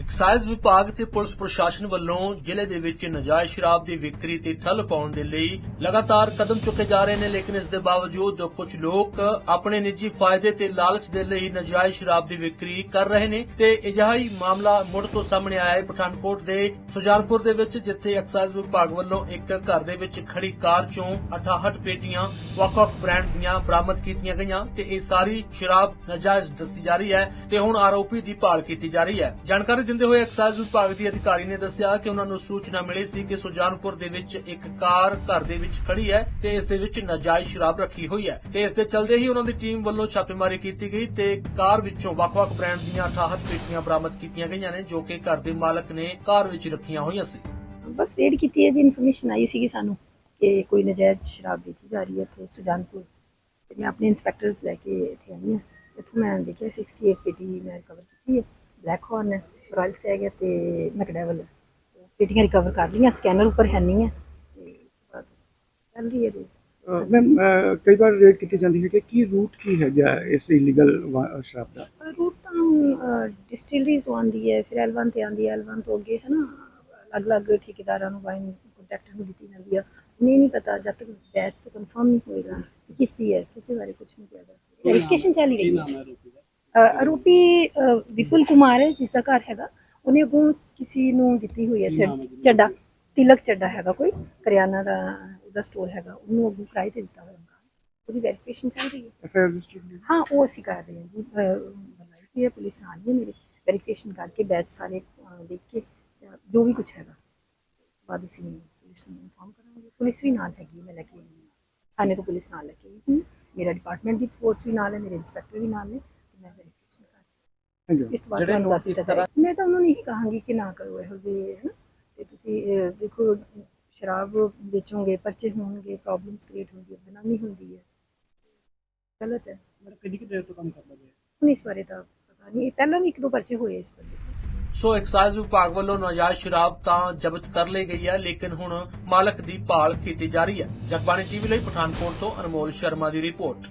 Exercise ਵਿਭਾਗ ਤੇ police ਪ੍ਰਸ਼ਾਸਨ ਵੱਲੋਂ ਜ਼ਿਲ੍ਹੇ ਦੇ ਵਿੱਚ ਨਜਾਇਜ਼ ਸ਼ਰਾਬ ਦੀ ਵਿਕਰੀ ਤੇ ਠੱਲ ਪਾਉਣ ਦੇ ਲਈ ਲਗਾਤਾਰ ਕਦਮ ਚੁੱਕੇ ਜਾ ਰਹੇ ਨੇ, ਲੇਕਿਨ ਇਸ ਦੇ ਬਾਵਜੂਦ ਕੁਝ ਲੋਕ ਆਪਣੇ ਨਿੱਜੀ ਫਾਇਦੇ ਤੇ ਲਾਲਚ ਦੇ ਲਈ ਨਜਾਇਜ਼ ਸ਼ਰਾਬ ਦੀ ਵਿਕਰੀ ਕਰ ਰਹੇ ਨੇ ਤੇ ਅਜਿਹਾ ਮਾਮਲਾ ਮੁੜ ਤੋਂ ਸਾਹਮਣੇ ਆਇਆ ਹੈ ਪਠਾਨਕੋਟ ਦੇ ਸੁਜਾਨਪੁਰ ਦੇ ਵਿੱਚ, ਜਿੱਥੇ ਐਕਸਾਈਜ਼ ਵਿਭਾਗ ਵੱਲੋਂ ਇੱਕ ਘਰ ਦੇ ਵਿੱਚ ਖੜੀ ਕਾਰ ਚੋਂ 68 ਪੇਟੀਆਂ ਵੱਖ-ਵੱਖ ਬ੍ਰਾਂਡ ਦੀਆਂ ਬਰਾਮਦ ਕੀਤੀਆਂ ਗਈਆਂ ਤੇ ਇਹ ਸਾਰੀ ਸ਼ਰਾਬ ਨਾਜਾਇਜ਼ ਦੱਸੀ ਜਾ ਰਹੀ ਹੈ ਤੇ ਹੁਣ ਆਰੋਪੀ ਦੀ ਭਾਲ ਕੀਤੀ ਜਾ ਰਹੀ ਹੈ। ਜਾਣਕਾਰੀ ਦਿੰਦੇ ਹੋਏ ਐਕਸਾਈਜ਼ ਵਿਭਾਗ ਦੀ ਅਧਿਕਾਰੀ ਨੇ ਦੱਸਿਆ ਕਿ ਉਹਨਾਂ ਨੂੰ ਸੂਚਨਾ ਮਿਲੀ ਸੀ ਕਿ ਸੁਜਾਨਪੁਰ ਦੇ ਵਿੱਚ ਇੱਕ ਕਾਰ ਘਰ ਦੇ ਵਿੱਚ ਖੜੀ ਹੈ ਤੇ ਇਸ ਦੇ ਵਿੱਚ ਨਾਜਾਇਜ਼ ਸ਼ਰਾਬ ਰੱਖੀ ਹੋਈ ਹੈ ਤੇ ਇਸ ਦੇ ਚਲਦੇ ਹੀ ਉਹਨਾਂ ਦੀ ਟੀਮ ਵੱਲੋਂ ਛਾਪੇਮਾਰੀ ਕੀਤੀ ਗਈ ਤੇ ਕਾਰ ਵਿੱਚੋਂ ਵੱਖ-ਵੱਖ ਬ੍ਰਾਂਡ ਦੀਆਂ 68 ਪੇਟੀਆਂ ਬਰਾਮਦ ਕੀਤੀਆਂ ਗਈਆਂ ਨੇ ਜੋ ਕਿ ਘਰ ਦੇ ਮਾਲਕ ਨੇ ਕਾਰ ਵਿੱਚ ਰੱਖੀਆਂ ਹੋਈਆਂ ਸੀ। ਬਸ ਰੇਡ ਕੀਤੀ ਹੈ ਜੀ ਇਨਫੋਰਮੇਸ਼ਨ ਆਈ ਸੀਗੀ ਸਾਨੂੰ ਕਿ ਕੋਈ ਨਜਾਇਜ਼ ਸ਼ਰਾਬ ਵੇਚੀ ਜਾ ਰਹੀ ਹੈ ਇੱਥੇ ਸੁਜਾਨਪੁਰ। ਤੇ ਮੈਂ ਆਪਣੇ ਇਨਸਪੈਕਟਰਸ ਲੈ ਕੇ ਇੱਥੇ ਆਈ ਹਾਂ। ਇੱਥੋਂ ਮੈਂ ਦੇਖਿਆ 68 ਪੇਟੀ ਮੈਂ ਰਿਕਵਰ ਕੀਤੀ ਹੈ ਬਲੈਕ ਹੌਰਨ ਹੈ। ਰਾਇਲ ਸਟੈਗ ਹੈ ਤੇ ਮੈਕਡੈਵਲ ਹੈ ਪੇਟੀਆਂ ਰਿਕਵਰ ਕਰ ਲਈਆਂ ਸਕੈਨਰ ਉੱਪਰ ਹੈ ਨਹੀਂ ਹੈ ਤੇ ਉਸ ਤੋਂ ਬਾਅਦ ਚੱਲ ਰਹੀ ਹੈ ਰੇਡ ਮੈਮ ਕਈ ਵਾਰ ਰੇਡ ਕੀਤੀ ਜਾਂਦੀ ਹੈ ਕਿ ਕੀ ਰੂਟ ਕੀ ਹੈਗਾ ਇਸ ਇਲੀਗਲ ਸ਼ਰਾਬ ਦਾ? ਰੂਟ ਤਾਂ ਡਿਸਟਿਲਰੀ ਤੋਂ ਆਉਂਦੀ ਹੈ ਫਿਰ ਐਲਵਨ ਤੇ ਆਉਂਦੀ ਹੈ ਐਲਵਨ ਤੋਂ ਅੱਗੇ ਹੈ ਨਾ ਅਲੱਗ-ਅਲੱਗ ਠੇਕੇਦਾਰਾਂ ਨੂੰ ਵਾਈਨ ਕੰਟੈਕਟ ਨੂੰ ਦਿੱਤੀ ਜਾਂਦੀ ਆ। ਨਹੀਂ ਨਹੀਂ ਪਤਾ ਜਦ ਤੱਕ ਬੈਚ ਤੋਂ ਕਨਫਰਮ ਨਹੀਂ ਹੋਏਗਾ ਕਿ ਕਿਸ ਦੀ ਹੈ ਕਿਸ ਦੇ ਬਾਰੇ ਕੁਝ ਨਹੀਂ ਕਿਹਾ ਜਾ ਸਕਦਾ। ਵੈਰੀਫਿਕੇਸ਼ਨ ਚੱਲ ਰਹੀ ਹੈ। ਆਰੋਪੀ ਵਿਪੁਲ ਕੁਮਾਰ ਹੈ ਜਿਸ ਦਾ ਘਰ ਹੈਗਾ। ਉਹਨੇ ਅੱਗੋਂ ਕਿਸੇ ਨੂੰ ਦਿੱਤੀ ਹੋਈ ਹੈ ਚੱਡ- ਤਿਲਕ ਚੱਡਾ ਹੈਗਾ ਕੋਈ। ਕਰਿਆਨਾ ਦਾ ਉਹਦਾ ਸਟੋਰ ਹੈਗਾ। ਉਹਨੂੰ ਅੱਗੋਂ ਕਿਰਾਏ ਤੇ ਦਿੱਤਾ ਹੋਇਆ ਉਹਦੀ ਵੈਰੀਫਿਕੇਸ਼ਨ ਚੱਲ ਰਹੀ ਹੈ। ਹਾਂ ਉਹ ਅਸੀਂ ਕਰ ਰਹੇ ਹਾਂ ਜੀ। ਬਣਾਈ ਹੋਈ ਹੈ ਪੁਲਿਸ ਨਾਲ ਹੀ ਹੈ ਮੇਰੇ। ਵੈਰੀਫਿਕੇਸ਼ਨ ਕਰਕੇ ਬੈਚ ਸਾਰੇ ਦੇਖ ਕੇ ਜੋ ਵੀ ਕੁਝ ਹੈਗਾ। ਬਾਅਦ ਅਸੀਂ ਪੁਲਿਸ ਨੂੰ ਇਨਫਾਰਮ ਕਰਾਂਗੇ। ਪੁਲਿਸ ਵੀ ਨਾਲ ਹੈਗੀ ਮੈਂ ਲੈ ਕੇ ਆਈ ਹਾਂ। ਥਾਣੇ ਤੋਂ ਪੁਲਿਸ ਨਾਲ ਲੈ ਕੇ ਆਈ ਮੇਰਾ ਡਿਪਾਰਟਮੈਂਟ ਦੀ ਫੋਰਸ ਵੀ ਨਾਲ ਹੈ ਮੇਰੇ ਇੰਸਪੈਕਟਰ ਵੀ ਨਾਲ ਨੇ ਤੇ ਮੈਂ ਵੈਰੀਫਿਕੇਸ਼ਨ ਕਰ ਥੈਂਕ ਯੂ ਇਸ ਤੋਂ ਬਾਅਦ ਤੁਹਾਨੂੰ ਦੱਸ ਦਿੱਤਾ ਮੈਂ ਤਾਂ ਉਹਨਾਂ ਨੂੰ ਇਹੀ ਕਹਾਂਗੀ ਕਿ ਨਾ ਕਰੋ ਇਹੋ ਜਿਹੇ ਹੈ ਨਾ? ਤੇ ਤੁਸੀਂ ਦੇਖੋ ਸ਼ਰਾਬ ਵੇਚੋਗੇ ਪਰਚੇ ਹੋਣਗੇ ਪ੍ਰੋਬਲਮਸ ਕ੍ਰੀਏਟ ਹੁੰਦੀ ਹੈ ਬਦਨਾਮੀ ਹੁੰਦੀ ਹੈ। ਗਲਤ ਹੈ। ਮਤਲਬ ਕਿੰਨੀ ਕਿ ਦੇਰ ਤੋਂ ਕੰਮ ਕਰਦਾ ਪਿਆ? ਹੁਣ ਇਸ ਬਾਰੇ ਤਾਂ ਪਤਾ ਨਹੀਂ। ਪਹਿਲਾਂ ਵੀ ਇੱਕ ਦੋ ਪਰਚੇ ਹੋਏ ਇਸ ਬੰਦੇ ਤੇ। ਸੋ ਐਕਸਾਈਜ਼ ਵਿਭਾਗ ਵੱਲੋਂ ਨਾਜਾਇਜ਼ ਸ਼ਰਾਬ ਤਾਂ ਜ਼ਬਤ ਕਰ ਲਈ ਗਈ ਹੈ ਲੇਕਿਨ ਹੁਣ ਮਾਲਕ ਦੀ ਭਾਲ ਕੀਤੀ ਜਾ ਰਹੀ ਹੈ। ਜਗਬਾਣੀ ਟੀਵੀ ਲਈ ਪਠਾਨਕੋਟ ਤੋਂ ਅਨਮੋਲ ਸ਼ਰਮਾ ਦੀ ਰਿਪੋਰਟ।